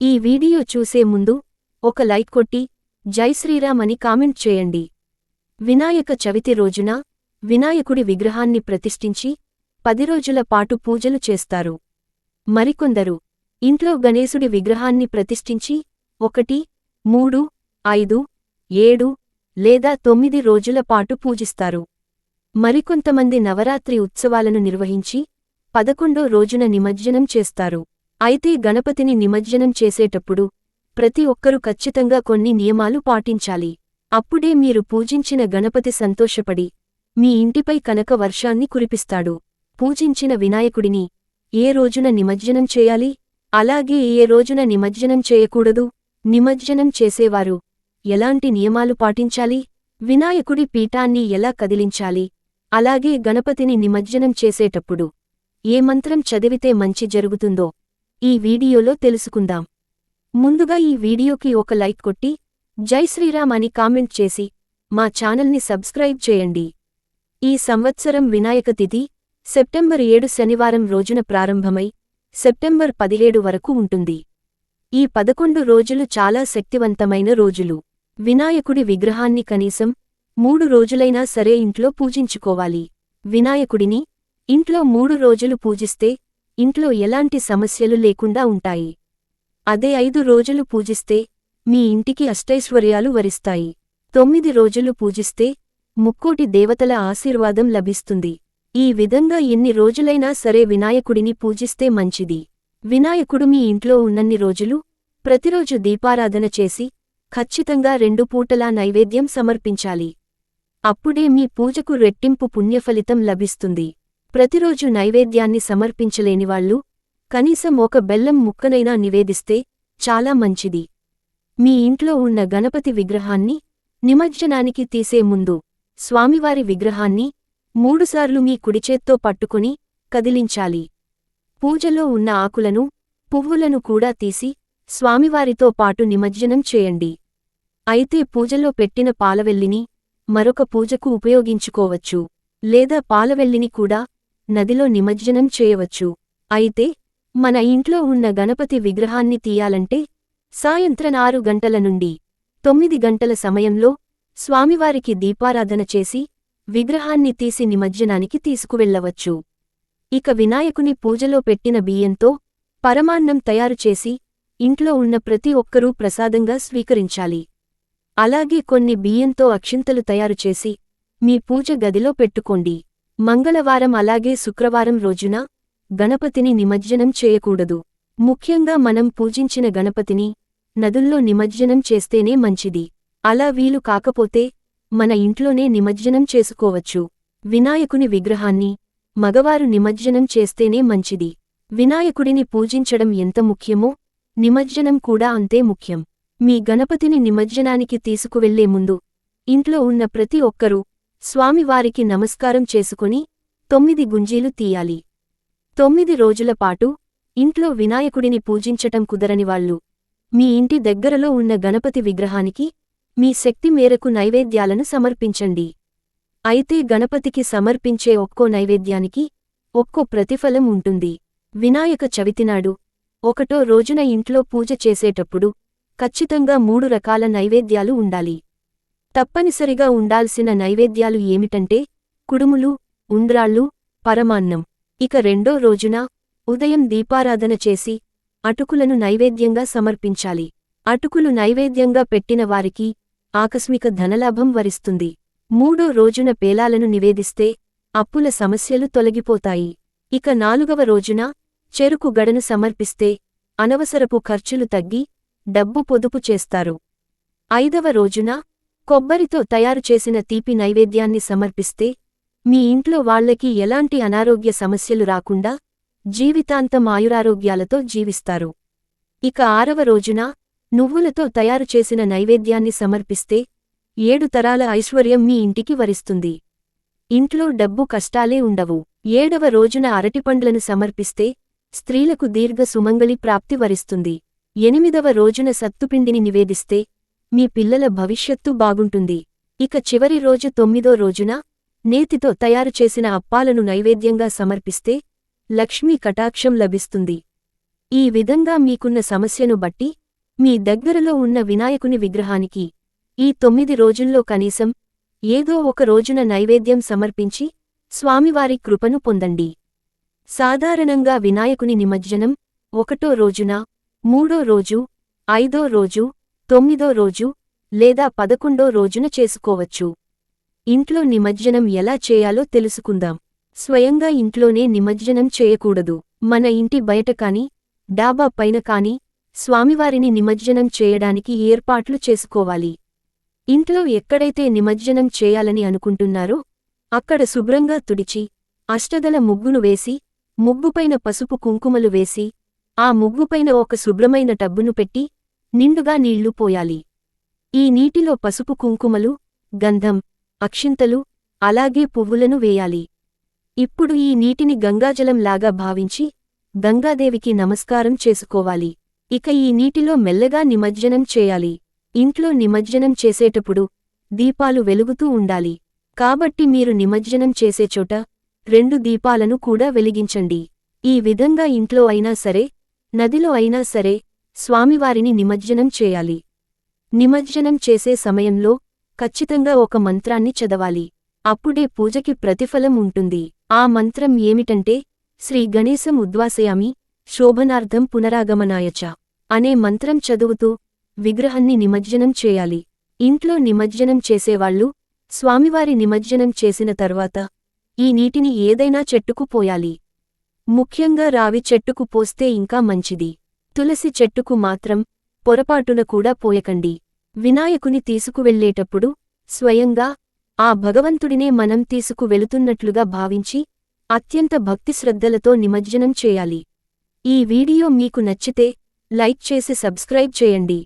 ఈ వీడియో చూసే ముందు ఒక లైక్ కొట్టి జై శ్రీరామ్ అని కామెంట్ చేయండి. వినాయక చవితి రోజున వినాయకుడి విగ్రహాన్ని ప్రతిష్ఠించి పది రోజుల పాటు పూజలు చేస్తారు. మరికొందరు ఇంట్లో గణేశుడి విగ్రహాన్ని ప్రతిష్ఠించి ఒకటి మూడు ఐదు ఏడు లేదా తొమ్మిది రోజుల పాటు పూజిస్తారు. మరికొంతమంది నవరాత్రి ఉత్సవాలను నిర్వహించి పదకొండో రోజున నిమజ్జనం చేస్తారు. అయితే గణపతిని నిమజ్జనం చేసేటప్పుడు ప్రతి ఒక్కరూ ఖచ్చితంగా కొన్ని నియమాలు పాటించాలి. అప్పుడే మీరు పూజించిన గణపతి సంతోషపడి మీ ఇంటిపై కనక వర్షాన్ని కురిపిస్తాడు. పూజించిన వినాయకుడిని ఏ రోజున నిమజ్జనం చేయాలి? అలాగే ఏ రోజున నిమజ్జనం చేయకూడదు? నిమజ్జనం చేసేవారు ఎలాంటి నియమాలు పాటించాలి? వినాయకుడి పీఠాన్ని ఎలా కదిలించాలి? అలాగే గణపతిని నిమజ్జనం చేసేటప్పుడు ఏ మంత్రం చదివితే మంచి జరుగుతుందో ఈ వీడియోలో తెలుసుకుందాం. ముందుగా ఈ వీడియోకి ఒక లైక్ కొట్టి జై శ్రీరామ్ అని కామెంట్ చేసి మా ఛానల్ని సబ్స్క్రైబ్ చేయండి. ఈ సంవత్సరం వినాయక తిథి సెప్టెంబర్ ఏడు శనివారం రోజున ప్రారంభమై సెప్టెంబర్ పదిహేడు వరకు ఉంటుంది. ఈ పదకొండు రోజులు చాలా శక్తివంతమైన రోజులు. వినాయకుడి విగ్రహాన్ని కనీసం మూడు రోజులైనా సరే ఇంట్లో పూజించుకోవాలి. వినాయకుడిని ఇంట్లో మూడు రోజులు పూజిస్తే ఇంట్లో ఎలాంటి సమస్యలు లేకుండా ఉంటాయి. అదే ఐదు రోజులు పూజిస్తే మీ ఇంటికి అష్టైశ్వర్యాలు వరిస్తాయి. తొమ్మిది రోజులు పూజిస్తే ముక్కోటి దేవతల ఆశీర్వాదం లభిస్తుంది. ఈ విధంగా ఎన్ని రోజులైనా సరే వినాయకుడిని పూజిస్తే మంచిది. వినాయకుడు మీ ఇంట్లో ఉన్నన్ని రోజులు ప్రతిరోజు దీపారాధన చేసి ఖచ్చితంగా రెండు పూటలా నైవేద్యం సమర్పించాలి. అప్పుడే మీ పూజకు రెట్టింపు పుణ్యఫలితం లభిస్తుంది. ప్రతిరోజు నైవేద్యాన్ని సమర్పించలేనివాళ్ళు కనీసం ఒక బెల్లం ముక్కనైనా నివేదిస్తే చాలా మంచిది. మీ ఇంట్లో ఉన్న గణపతి విగ్రహాన్ని నిమజ్జనానికి తీసే ముందు స్వామివారి విగ్రహాన్ని మూడుసార్లు మీ కుడిచేత్తో పట్టుకుని కదిలించాలి. పూజలో ఉన్న ఆకులను పువ్వులను కూడా తీసి స్వామివారితో పాటు నిమజ్జనం చేయండి. అయితే పూజలో పెట్టిన పాలవెల్లిని మరొక పూజకు ఉపయోగించుకోవచ్చు లేదా పాలవెల్లిని కూడా నదిలో నిమజ్జనం చేయవచ్చు. అయితే మన ఇంట్లో ఉన్న గణపతి విగ్రహాన్ని తీయాలంటే సాయంత్రం ఆరు గంటల నుండి తొమ్మిది గంటల సమయంలో స్వామివారికి దీపారాధన చేసి విగ్రహాన్ని తీసి నిమజ్జనానికి తీసుకువెళ్ళవచ్చు ఇక వినాయకుని పూజలో పెట్టిన బియ్యంతో పరమాన్నం తయారుచేసి ఇంట్లో ఉన్న ప్రతి ఒక్కరూ ప్రసాదంగా స్వీకరించాలి. అలాగే కొన్ని బియ్యంతో అక్షింతలు తయారుచేసి మీ పూజ గదిలో పెట్టుకోండి. మంగళవారం అలాగే శుక్రవారం రోజున గణపతిని నిమజ్జనం చేయకూడదు. ముఖ్యంగా మనం పూజించిన గణపతిని నదుల్లో నిమజ్జనం చేస్తేనే మంచిది. అలా వీలు కాకపోతే మన ఇంట్లోనే నిమజ్జనం చేసుకోవచ్చు. వినాయకుని విగ్రహాన్ని మగవారు నిమజ్జనం చేస్తేనే మంచిది. వినాయకుడిని పూజించడం ఎంత ముఖ్యమో నిమజ్జనం కూడా అంతే ముఖ్యం. మీ గణపతిని నిమజ్జనానికి తీసుకువెళ్ళే ముందు ఇంట్లో ఉన్న ప్రతి ఒక్కరూ స్వామివారికి నమస్కారం చేసుకుని తొమ్మిది గుంజీలు తీయాలి. తొమ్మిది రోజుల పాటు ఇంట్లో వినాయకుడిని పూజించటం కుదరనివాళ్ళు మీ ఇంటి దగ్గరలో ఉన్న గణపతి విగ్రహానికి మీ శక్తి మేరకు నైవేద్యాలను సమర్పించండి. అయితే గణపతికి సమర్పించే ఒక్కో నైవేద్యానికి ఒక్కో ప్రతిఫలం ఉంటుంది. వినాయక చవితినాడు ఒకటో రోజున ఇంట్లో పూజ చేసేటప్పుడు ఖచ్చితంగా మూడు రకాల నైవేద్యాలు ఉండాలి. తప్పనిసరిగా ఉండాల్సిన నైవేద్యాలు ఏమిటంటే కుడుములు ఉండ్రాళ్ళు పరమాన్నం. ఇక రెండో రోజున ఉదయం దీపారాధన చేసి అటుకులను నైవేద్యంగా సమర్పించాలి. అటుకులు నైవేద్యంగా పెట్టిన వారికి ఆకస్మిక ధనలాభం వరిస్తుంది. మూడో రోజున పేలాలను నివేదిస్తే అప్పుల సమస్యలు తొలగిపోతాయి. ఇక నాలుగవ రోజున చెరుకు గడను సమర్పిస్తే అనవసరపు ఖర్చులు తగ్గి డబ్బు పొదుపు చేస్తారు. ఐదవ రోజున కొబ్బరితో తయారుచేసిన తీపి నైవేద్యాన్ని సమర్పిస్తే మీ ఇంట్లో వాళ్ళకి ఎలాంటి అనారోగ్య సమస్యలు రాకుండా జీవితాంతం ఆయురారోగ్యాలతో జీవిస్తారు. ఇక ఆరవ రోజున నువ్వులతో తయారుచేసిన నైవేద్యాన్ని సమర్పిస్తే ఏడు తరాల ఐశ్వర్యం మీ ఇంటికి వరిస్తుంది. ఇంట్లో డబ్బు కష్టాలే ఉండవు. ఏడవ రోజున అరటిపండ్లను సమర్పిస్తే స్త్రీలకు దీర్ఘ సుమంగళి ప్రాప్తి వరిస్తుంది. ఎనిమిదవ రోజున సత్తుపిండిని నివేదిస్తే మీ పిల్లల భవిష్యత్తు బాగుంటుంది. ఇక చివరి రోజు తొమ్మిదో రోజున నేతితో తయారుచేసిన అప్పాలను నైవేద్యంగా సమర్పిస్తే లక్ష్మీ కటాక్షం లభిస్తుంది. ఈ విధంగా మీకున్న సమస్యను బట్టి మీ దగ్గరలో ఉన్న వినాయకుని విగ్రహానికి ఈ తొమ్మిది రోజుల్లో కనీసం ఏదో ఒక రోజున నైవేద్యం సమర్పించి స్వామివారి కృపను పొందండి. సాధారణంగా వినాయకుని నిమజ్జనం ఒకటో రోజున మూడో రోజు ఐదో రోజు తొమ్మిదో రోజు లేదా పదకొండో రోజున చేసుకోవచ్చు. ఇంట్లో నిమజ్జనం ఎలా చేయాలో తెలుసుకుందాం. స్వయంగా ఇంట్లోనే నిమజ్జనం చేయకూడదు. మన ఇంటి బయట కాని డాబా పైన కాని స్వామివారిని నిమజ్జనం చేయడానికి ఏర్పాట్లు చేసుకోవాలి. ఇంట్లో ఎక్కడైతే నిమజ్జనం చేయాలని అనుకుంటున్నారో అక్కడ శుభ్రంగా తుడిచి అష్టదల ముగ్గును వేసి ముగ్గుపైన పసుపు కుంకుమలు వేసి ఆ ముగ్గుపైన ఒక శుభ్రమైన టబ్బును పెట్టి నిండుగా నీళ్ళు పోయాలి. ఈ నీటిలో పసుపు కుంకుమలు గంధం అక్షింతలు అలాగే పువ్వులను వేయాలి. ఇప్పుడు ఈ నీటిని గంగాజలంలాగా భావించి గంగాదేవికి నమస్కారం చేసుకోవాలి. ఇక ఈ నీటిలో మెల్లగా నిమజ్జనం చేయాలి. ఇంట్లో నిమజ్జనం చేసేటప్పుడు దీపాలు వెలుగుతూ ఉండాలి. కాబట్టి మీరు నిమజ్జనం చేసే చోట రెండు దీపాలను కూడా వెలిగించండి. ఈ విధంగా ఇంట్లో అయినా సరే నదిలో అయినా సరే స్వామివారిని నిమజ్జనం చేయాలి. నిమజ్జనం చేసే సమయంలో ఖచ్చితంగా ఒక మంత్రాన్ని చదవాలి. అప్పుడే పూజకి ప్రతిఫలం ఉంటుంది. ఆ మంత్రం ఏమిటంటే శ్రీ గణేశం ఉద్వాసయామి శోభనార్థం పునరాగమనాయచ అనే మంత్రం చదువుతూ విగ్రహాన్ని నిమజ్జనం చేయాలి. ఇంట్లో నిమజ్జనం చేసేవాళ్ళు స్వామివారి నిమజ్జనం చేసిన తర్వాత ఈ నీటిని ఏదైనా చెట్టుకు పోయాలి. ముఖ్యంగా రావి చెట్టుకు పోస్తే ఇంకా మంచిది. తులసి చెట్టుకు మాత్రం పొరపాటున కూడా పోయకండి. వినాయకుని తీసుకువెళ్ళేటప్పుడు స్వయంగా ఆ భగవంతుడినే మనం తీసుకువెళుతున్నట్లుగా భావించి అత్యంత భక్తిశ్రద్ధలతో నిమజ్జనం చేయాలి. ఈ వీడియో మీకు నచ్చితే లైక్ చేసి సబ్స్క్రైబ్ చేయండి.